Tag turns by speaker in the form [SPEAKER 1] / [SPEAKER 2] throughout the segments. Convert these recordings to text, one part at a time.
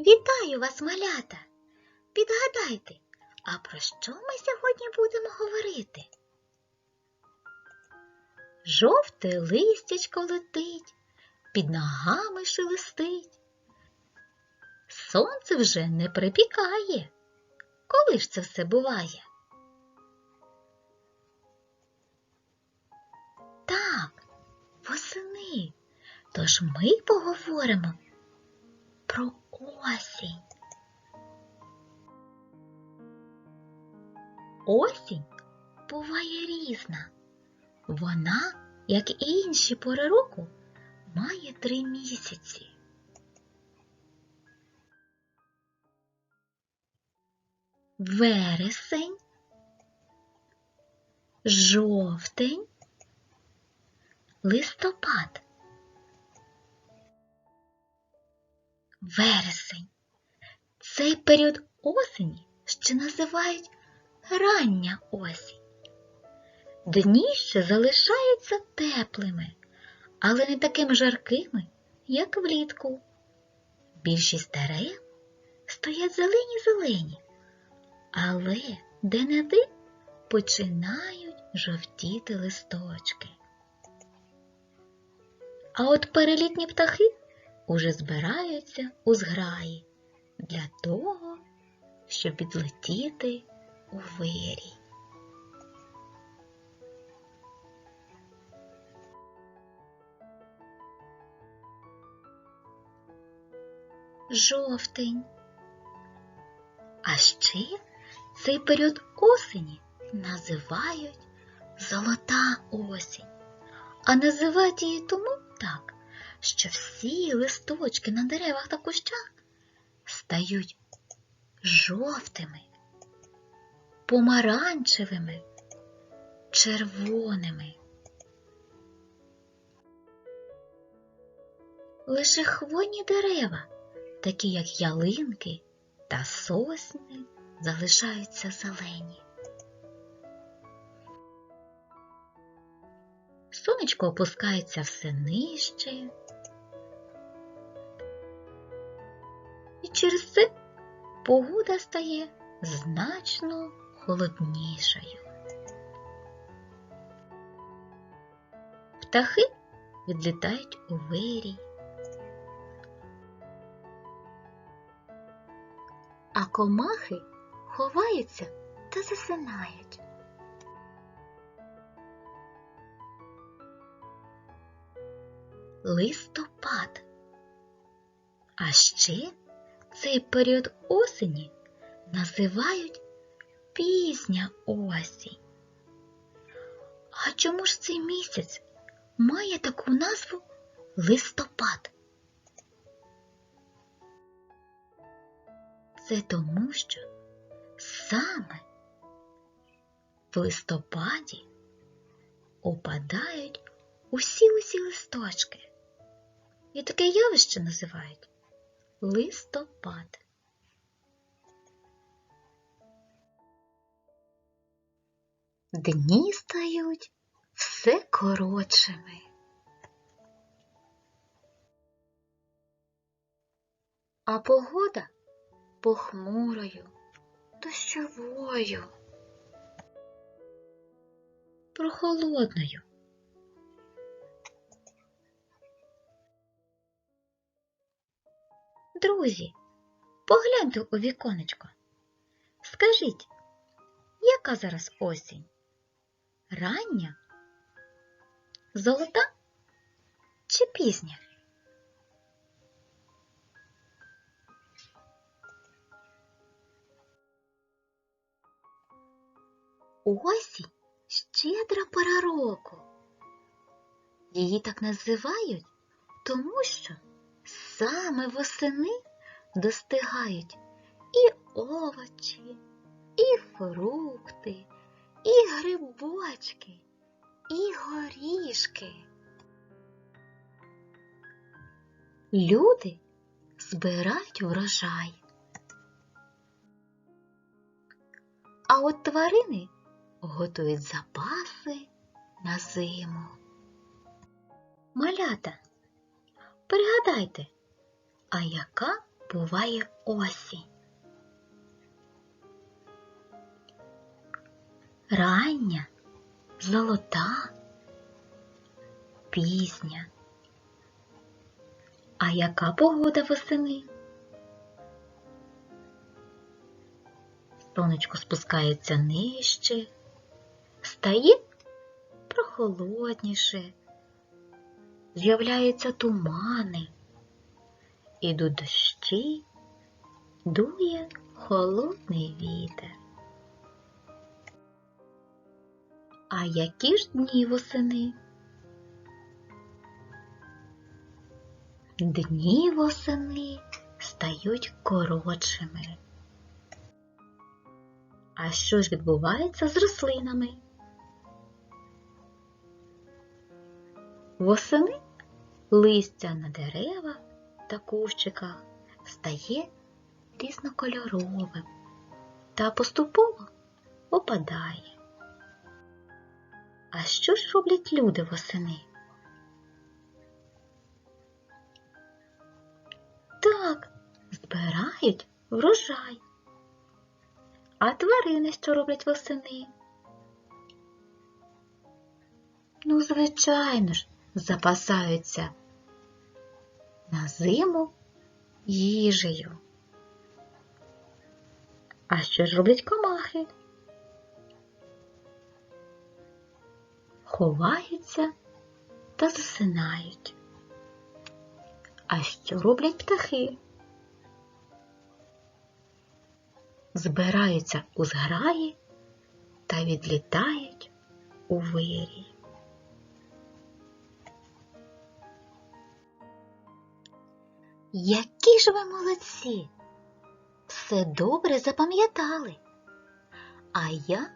[SPEAKER 1] Вітаю вас, малята! Підгадайте, а про що ми сьогодні будемо говорити? Жовте листячко летить, під ногами шелестить. Сонце вже не припікає. Коли ж це все буває? Так, восени. Тож ми поговоримо про осінь. Осінь буває різна. Вона, як і інші пори року, має три місяці. Вересень, жовтень, листопад. Вересень. Цей період осені ще називають рання осінь. Дні ще залишаються теплими, але не такими жаркими, як влітку. Більшість дерев стоять зелені-зелені, але де-не-де починають жовтіти листочки. А от перелітні птахи уже збираються у зграї для того, щоб відлетіти у вирій. Жовтень. А ще цей період осені називають золота осінь, а називають її тому так, що всі листочки на деревах та кущах стають жовтими, помаранчевими, червоними. Лише хвойні дерева, такі як ялинки та сосни, залишаються зелені. Сонечко опускається все нижче, і через це погода стає значно холоднішою. Птахи відлітають у вирій, а комахи ховаються та засинають. Листопад. А ще цей період осені називають пізня осінь. А чому ж цей місяць має таку назву листопад? Це тому, що саме в листопаді опадають усі-усі листочки. І таке явище називають листопад. Дні стають все коротшими. А погода похмурою, дощовою, прохолодною. Друзі, погляньте у віконечко. Скажіть, яка зараз осінь? Рання? Золота чи пізня? Осінь щедра пора року. Її так називають, тому що саме восени достигають і овочі, і фрукти, і грибочки, і горішки. Люди збирають врожай. А от тварини готують запаси на зиму. Малята, пригадайте, а яка буває осінь. Рання, золота, пізня. А яка погода восени? Сонечко спускається нижче, стає прохолодніше, з'являються тумани, ідуть дощі, дує холодний вітер. А які ж дні восени? Дні восени стають коротшими. А що ж відбувається з рослинами? Восени листя на деревах та кущиках стає різнокольоровим та поступово опадає. А що ж роблять люди восени? Так, збирають врожай. А тварини що роблять восени? Ну, звичайно ж, запасаються на зиму їжею. А що ж роблять комахи? Ховаються та засинають. А що роблять птахи? Збираються у зграї та відлітають у вирій. Які ж ви молодці! Все добре запам'ятали. А я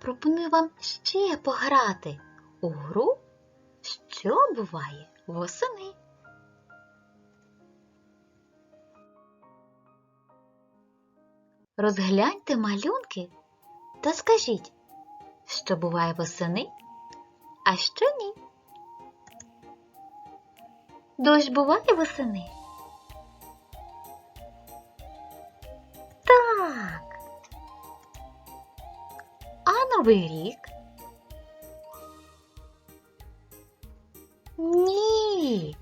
[SPEAKER 1] пропоную вам ще пограти у гру, що буває восени. Розгляньте малюнки та скажіть, що буває восени, а що ні. Дощ буває восени? Новий рік? Ні.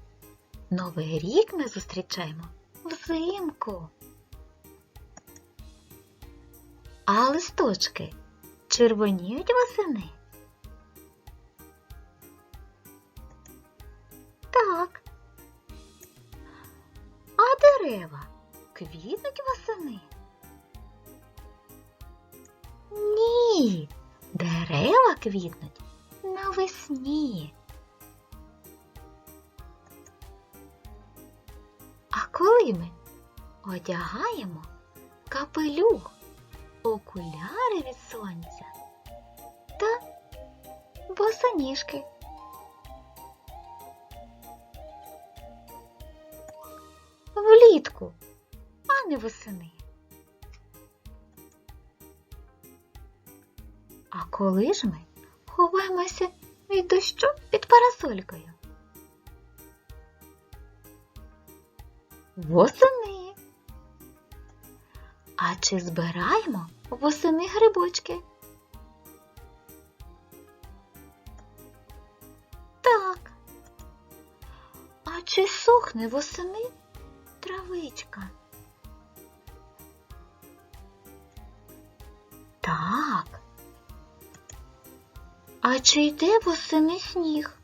[SPEAKER 1] Новий рік ми зустрічаємо взимку. А листочки червоніють восени? Так. А дерева квітнуть восени? Ні, дерева квітнуть навесні. А коли ми одягаємо капелюх, окуляри від сонця та босоніжки? Влітку, а не восени. А коли ж ми ховаємося від дощу під парасолькою? Восени. А чи збираємо восени грибочки? Так. А чи сохне восени травичка? А чи йде восени сніг?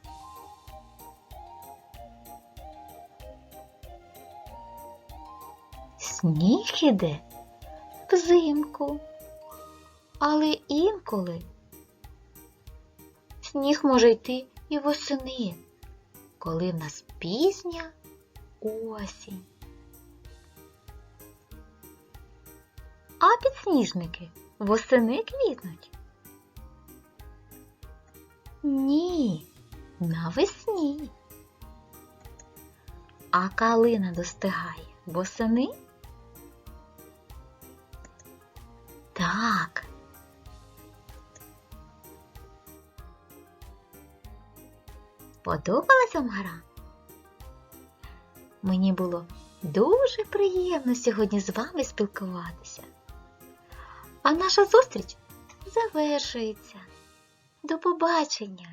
[SPEAKER 1] Сніг іде взимку, але інколи сніг може йти і восени, коли в нас пізня осінь. А підсніжники восени квітнуть? Ні, навесні. А калина достигає восени? Так. Подобалася вам гра? Мені було Дуже приємно сьогодні з вами спілкуватися. А наша зустріч завершується. До побачення!